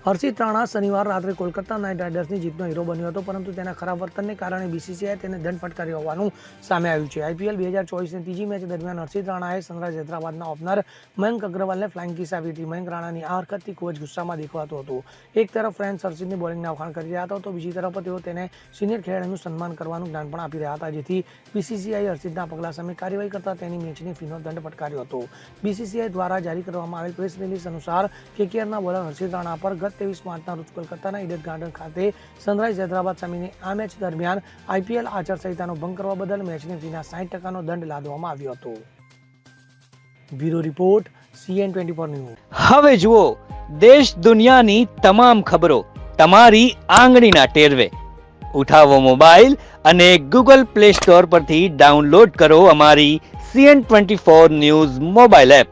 હર્ષિત રાણા શનિવાર રાત્રે કોલકાતા નાઇટ રાઇડર્સની જીતનો હીરો બન્યો હતો, પરંતુ તેના ખરાબ વર્તનને કારણે બીસીસીઆઈ તેને દંડ ફટકારી હોવાનું સામે આવ્યું છે. આઈપીએલ બે હજાર ચોવીસની ત્રીજી મેચ દરમિયાન હર્ષિત રાણાએ સનરાઇઝ હૈદરાબાદના ઓપનર મયંક અગ્રવાલને ફ્લાઇંગ કિસ આપી હતી. મયંક રાણાની આ હરકતથી ખૂબ જ ગુસ્સામાં દેખાતું હતું. એક તરફ ફ્રેન્ડ હર્ષિતની બોલિંગના વખાણ કરી રહ્યા હતા તો બીજી તરફ તેઓ તેને સિનિયર ખેલાડીનું સન્માન કરવાનું જ્ઞાન પણ આપી રહ્યા હતા, જેથી બીસીસીઆઈ હર્ષિતના પગલા સામે કાર્યવાહી કરતા તેની મેચની ફીનો દંડ ફટકાર્યો હતો. બીસીસીઆઈ દ્વારા જારી કરવામાં આવેલ પ્રેસ રિલીઝ અનુસાર કેકેઆરના બોલર હર્ષિત રાણા પર ગત ત્રેવીસ માર્ચના રોજ કોલકાતાના ઈડન ગાર્ડન ખાતે સનરાઇઝ હૈદરાબાદ સામેની આ મેચ દરમિયાન આઈપીએલ આચારસંહિતાનો ભંગ કરવા બદલ મેચની ફીના સાઠ ટકાનો દંડ લાદવામાં આવ્યો હતો. Bureau report, CN twenty four news. હવે જુઓ, દેશ દુનિયાની તમામ ખબરો તમારી આંગળીના ટેરવે. ઉઠાવો મોબાઈલ અને ગૂગલ પ્લે સ્ટોર પરથી ડાઉનલોડ કરો અમારી CN twenty four news mobile app.